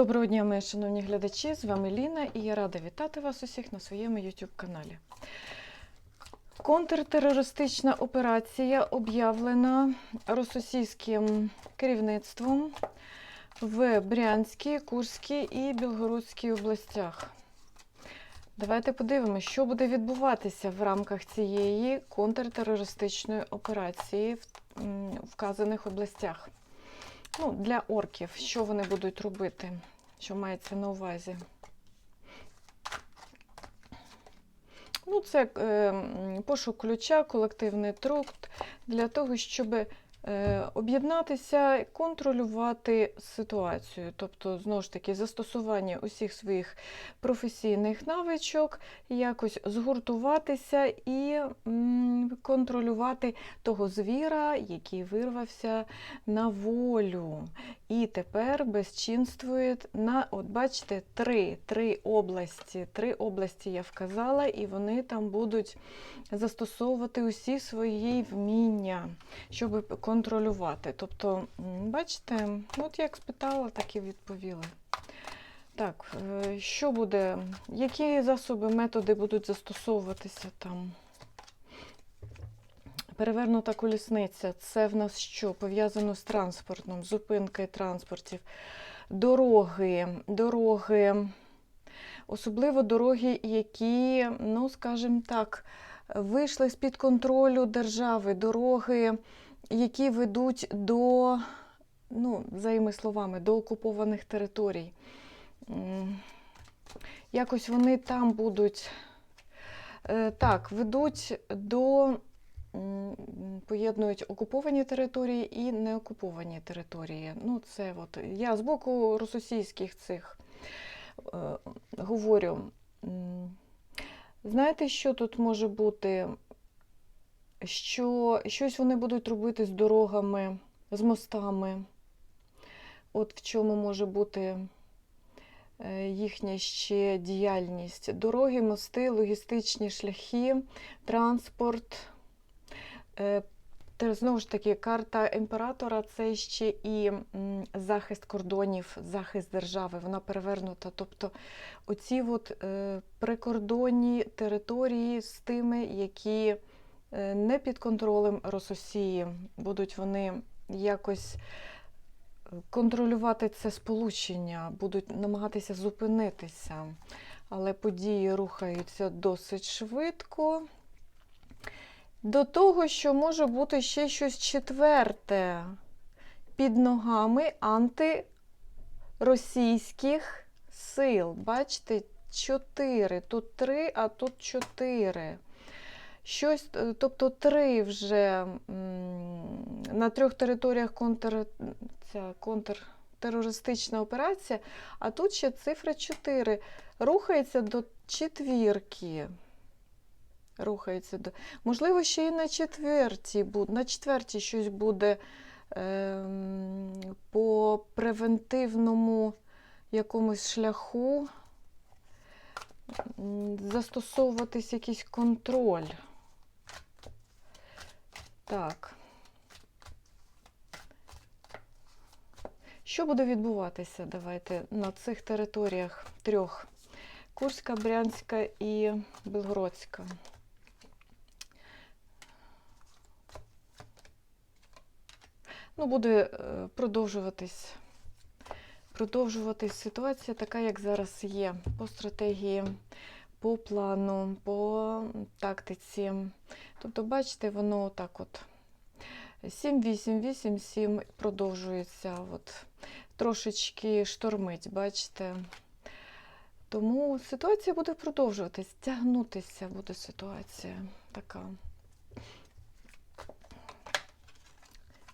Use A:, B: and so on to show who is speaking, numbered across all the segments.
A: Доброго дня, мої шановні глядачі! З вами Ліна і я рада вітати вас усіх на своєму YouTube каналі. Контртерористична операція об'явлена російським керівництвом в Брянській, Курській і Білгородській областях. Давайте подивимося, що буде відбуватися в рамках цієї контртерористичної операції в вказаних областях. Ну, для орків, що вони будуть робити, що мається на увазі. Ну, це е, пошук ключа, колективний труд для того, щоб е, об'єднатися, контролювати ситуацію. Тобто, знову ж таки, застосування усіх своїх професійних навичок, якось згуртуватися і контролювати того звіра, який вирвався на волю. І тепер безчинствує на, от бачите, три, три області. Три області я вказала, і вони там будуть застосовувати усі свої вміння, щоб контролювати. Тобто, бачите, от як спитала, так і відповіли. Так, е, що буде, які засоби, методи будуть застосовуватися там? Перевернута колісниця це в нас що? Пов'язано з транспортом, зупинкою транспортів, дороги, дороги, особливо дороги, які, ну, скажімо так, вийшли з-під контролю держави, дороги, які ведуть до, ну, за їми словами, до окупованих територій. Якось вони там будуть, е, так, ведуть до поєднують окуповані території і неокуповані території. Ну, це от я з боку російських цих е, говорю. Знаєте, що тут може бути? Що щось вони будуть робити з дорогами, з мостами. От в чому може бути е, їхня ще діяльність. Дороги, мости, логістичні шляхи, транспорт. Е, Знову ж таки, карта імператора це ще і захист кордонів, захист держави. Вона перевернута. Тобто оці от, е, прикордонні території з тими, які не під контролем Рососії, будуть вони якось е, контролювати це сполучення, будуть намагатися зупинитися. Але події рухаються досить швидко. До того, що може бути ще щось четверте під ногами антиросійських сил. Бачите, чотири. Тут три, а тут чотири. Щось, е, тобто три вже на трьох територіях контр, ця контртерористична операція, а тут ще цифра 4. Рухається до четвірки. Рухається до. Можливо, ще і на четвертій на четвертій щось буде ем, по превентивному якомусь шляху застосовуватись якийсь контроль. Так. Що буде відбуватися? Давайте на цих територіях трьох: Курська, Брянська і Білгородська. Ну, буде е, продовжуватись, продовжуватись ситуація така, як зараз є, по стратегії, по плану, по тактиці. Тобто, бачите, воно отак от 7-8, 8-7 продовжується. От. Трошечки штормить, бачите. Тому ситуація буде продовжуватись, тягнутися буде ситуація така.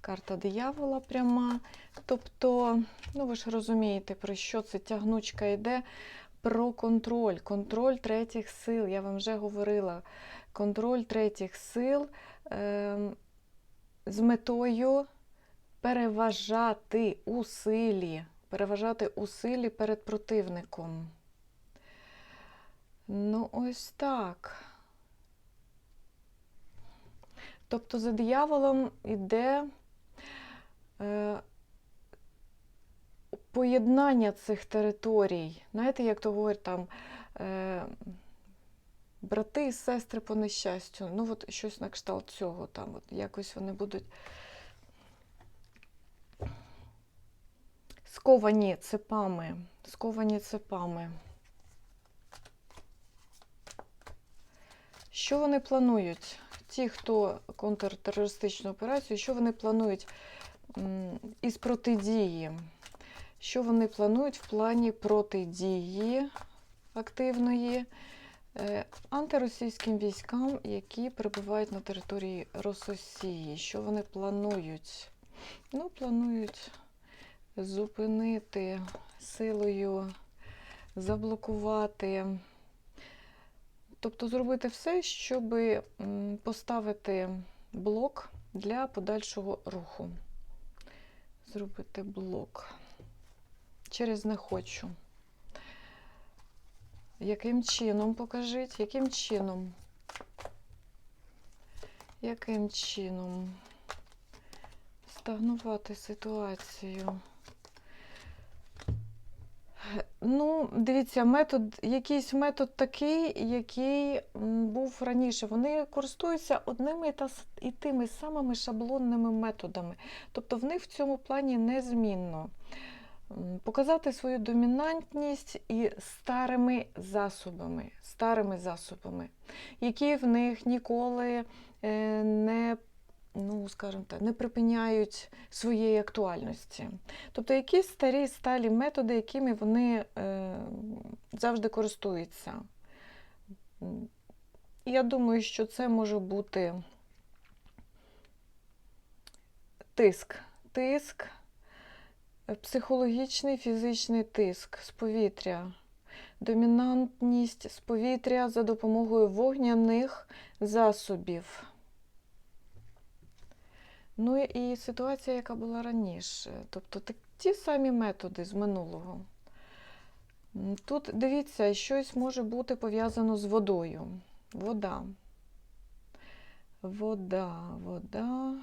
A: Карта диявола пряма. Тобто, ну ви ж розумієте, про що це тягнучка йде. Про контроль, контроль третіх сил. Я вам вже говорила. Контроль третіх сил е, з метою переважати у силі, переважати у силі перед противником. Ну, ось так. Тобто за дияволом іде е, поєднання цих територій. Знаєте, як то говорять там е, брати і сестри по нещастю. Ну, от щось на кшталт цього. Там, от, якось вони будуть сковані цепами. Сковані цепами. Що вони планують? Ті, хто контртерористичну операцію, що вони планують із протидії? Що вони планують в плані протидії активної антиросійським військам, які перебувають на території Рососії? Що вони планують? Ну, планують зупинити силою, заблокувати. Тобто зробити все, щоб поставити блок для подальшого руху. Зробити блок. Через не хочу. Яким чином покажіть? Яким чином? Яким чином? Стагнувати ситуацію. Ну, дивіться, метод, якийсь метод такий, який був раніше. Вони користуються одними та і тими самими шаблонними методами. Тобто в них в цьому плані незмінно. Показати свою домінантність і старими засобами, старими засобами, які в них ніколи е, не, ну, скажімо так, не припиняють своєї актуальності. Тобто якісь старі сталі методи, якими вони е, завжди користуються. Я думаю, що це може бути тиск. Тиск, психологічний, фізичний тиск з повітря, домінантність з повітря за допомогою вогняних засобів. Ну і ситуація, яка була раніше. Тобто так, ті самі методи з минулого. Тут дивіться, щось може бути пов'язано з водою. Вода. Вода, вода.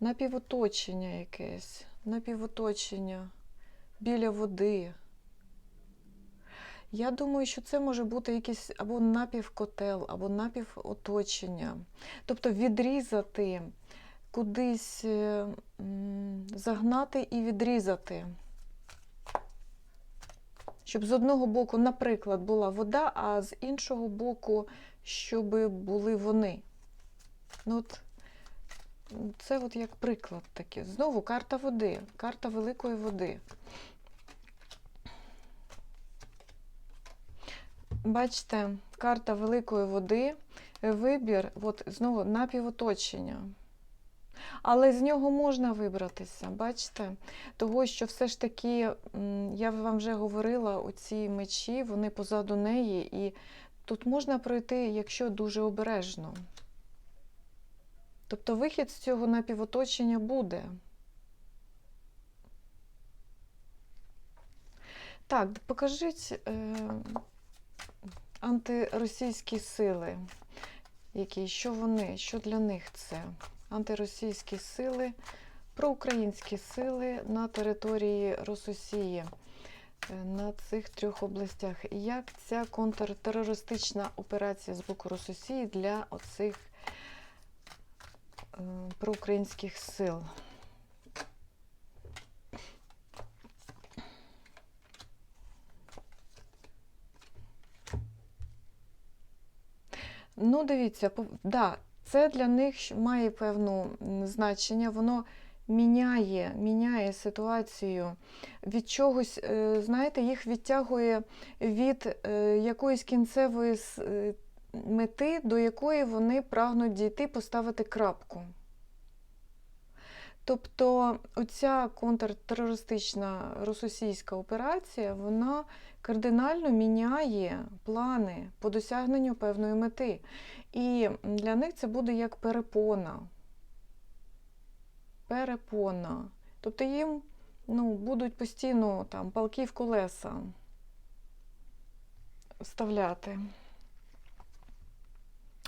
A: Напівоточення якесь. Напівоточення біля води. Я думаю, що це може бути якийсь або напівкотел, або напівоточення. Тобто відрізати, кудись е, загнати і відрізати. Щоб з одного боку, наприклад, була вода, а з іншого боку, щоб були вони. Ну, от, це от як приклад такий. Знову карта води, карта великої води. Бачите, карта великої води, вибір, от знову напівоточення. Але з нього можна вибратися, бачите? Того, що все ж таки, я вам вже говорила, оці мечі, вони позаду неї, і тут можна пройти, якщо дуже обережно. Тобто вихід з цього напівоточення буде. Так, покажіть е, антиросійські сили. Які, що вони, що для них це? Антиросійські сили, проукраїнські сили на території Рососії, е, на цих трьох областях. Як ця контртерористична операція з боку Рососії для оцих проукраїнських сил? Ну, дивіться, да, це для них має певне значення, воно міняє, міняє ситуацію від чогось, е, знаєте, їх відтягує від е, якоїсь кінцевої е, мети, до якої вони прагнуть дійти, поставити крапку. Тобто оця контртерористична російська операція, вона кардинально міняє плани по досягненню певної мети. І для них це буде як перепона. Перепона. Тобто їм ну, будуть постійно там, палки в колеса вставляти.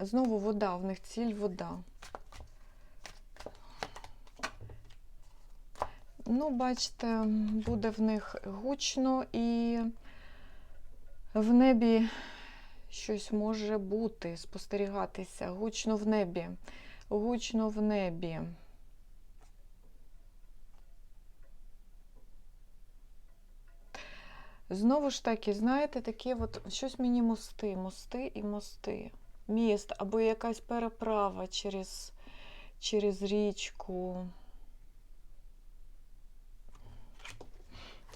A: Знову вода, в них ціль вода. Ну, бачите, буде в них гучно і в небі щось може бути, спостерігатися. Гучно в небі. Гучно в небі. Знову ж таки, знаєте, такі от щось мені мости, мости і мости. Міст або якась переправа через, через річку.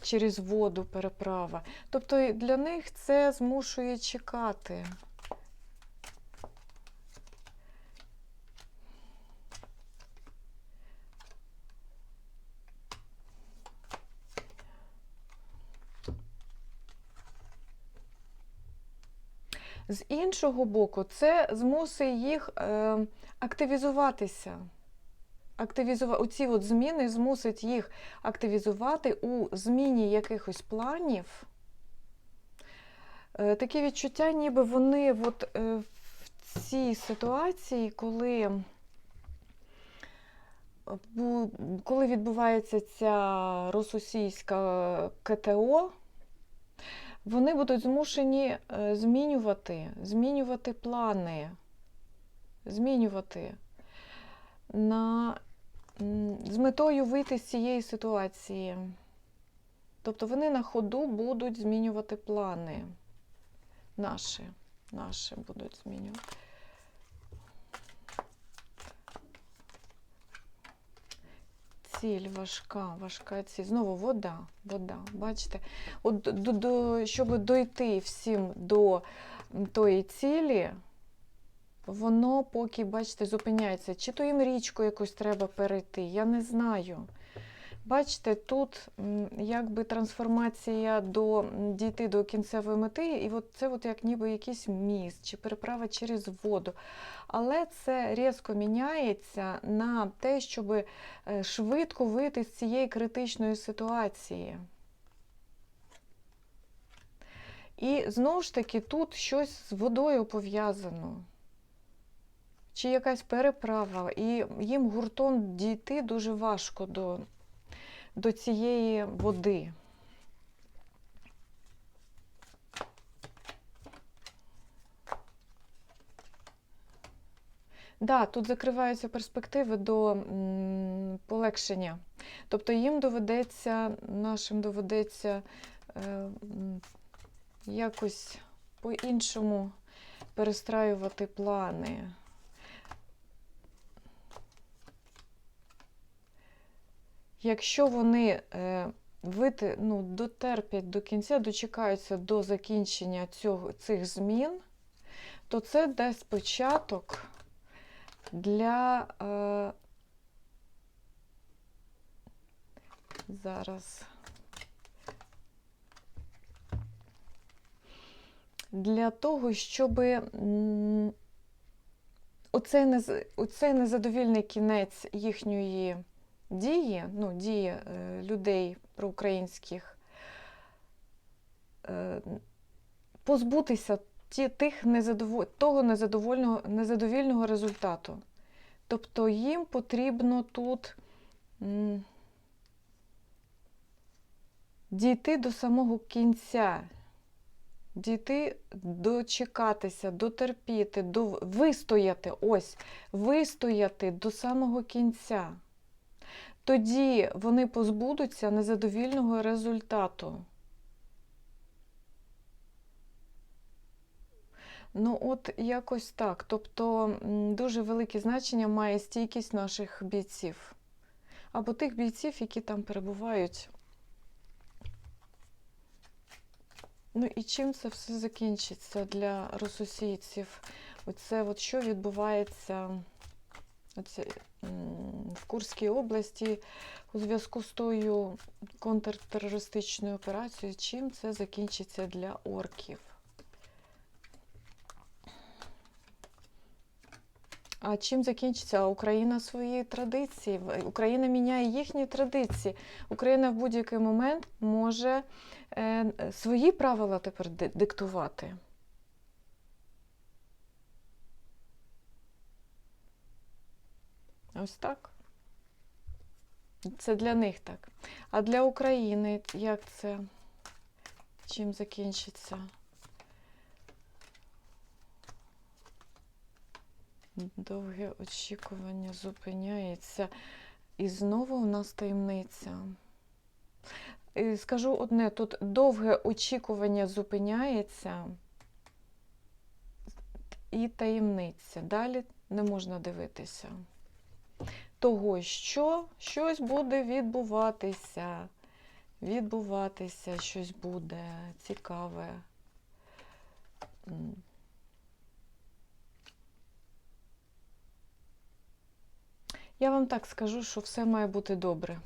A: Через воду переправа. Тобто для них це змушує чекати. З іншого боку, це змусить їх е, активізуватися. Активізува... Оці от зміни змусить їх активізувати у зміні якихось планів. Е, таке відчуття, ніби вони от, е, в цій ситуації, коли, коли відбувається ця російська КТО, вони будуть змушені е, змінювати, змінювати плани, змінювати на, з метою вийти з цієї ситуації. Тобто вони на ходу будуть змінювати плани. Наші, наші будуть змінювати. Ціль важка, важка ціль. Знову вода, вода. Бачите? От до, до, щоб дойти всім до тої цілі, воно поки, бачите, зупиняється. Чи то їм річку якусь треба перейти, я не знаю. Бачите, тут якби трансформація до дійти до кінцевої мети, і от це от як ніби якийсь міст чи переправа через воду. Але це різко міняється на те, щоб е, швидко вийти з цієї критичної ситуації. І знову ж таки, тут щось з водою пов'язано. Чи якась переправа, і їм гуртом дійти дуже важко до, до цієї води. Да, тут закриваються перспективи до полегшення. Тобто їм доведеться, нашим доведеться е, якось по-іншому перестраювати плани. Якщо вони е, вити, ну, дотерпять до кінця, дочекаються до закінчення цього, цих змін, то це дасть початок для е, зараз для того, щоб оцей незадовільний кінець їхньої дії, ну, дії е, людей проукраїнських, е, позбутися тих незадово... того незадовольного, незадовільного результату. Тобто їм потрібно тут дійти до самого кінця, дійти, дочекатися, дотерпіти, до... вистояти, ось, вистояти до самого кінця. Тоді вони позбудуться незадовільного результату. Ну, от якось так. Тобто дуже велике значення має стійкість наших бійців. Або тих бійців, які там перебувають. Ну і чим це все закінчиться для російців? Оце от що відбувається в Курській області у зв'язку з тою контртерористичною операцією, чим це закінчиться для орків? А чим закінчиться Україна свої традиції? Україна міняє їхні традиції. Україна в будь-який момент може е, свої правила тепер диктувати. Ось так. Це для них так. А для України як це? Чим закінчиться? Довге очікування зупиняється. І знову у нас таємниця. Скажу одне: тут довге очікування зупиняється і таємниця. Далі не можна дивитися. Того, що щось буде відбуватися. Відбуватися, щось буде цікаве. Я вам так скажу, що все має бути добре.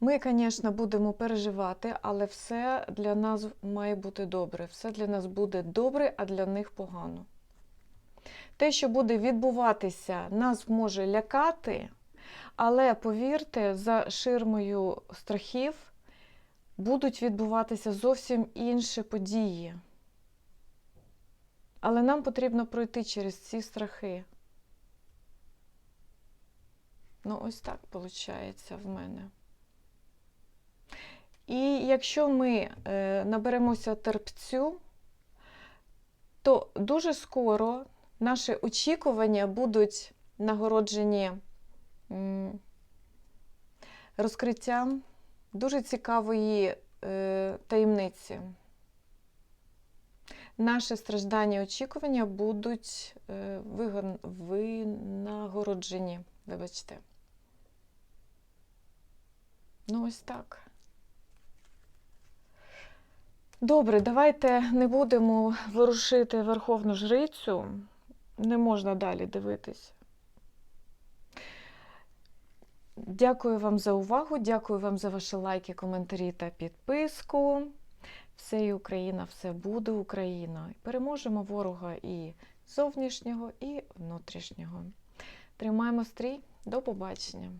A: Ми, звісно, будемо переживати, але все для нас має бути добре. Все для нас буде добре, а для них погано. Те, що буде відбуватися, нас може лякати, але повірте, за ширмою страхів будуть відбуватися зовсім інші події. Але нам потрібно пройти через ці страхи. Ну, ось так виходить в мене. І якщо ми е, наберемося терпцю, то дуже скоро наші очікування будуть нагороджені розкриттям дуже цікавої е, таємниці. Наші страждання і очікування будуть е, винагороджені. Вибачте. Ну, ось так. Добре, давайте не будемо ворушити Верховну Жрицю. Не можна далі дивитися. Дякую вам за увагу, дякую вам за ваші лайки, коментарі та підписку. Все і Україна, все буде Україна. Переможемо ворога і зовнішнього, і внутрішнього. Тримаємо стрій. До побачення.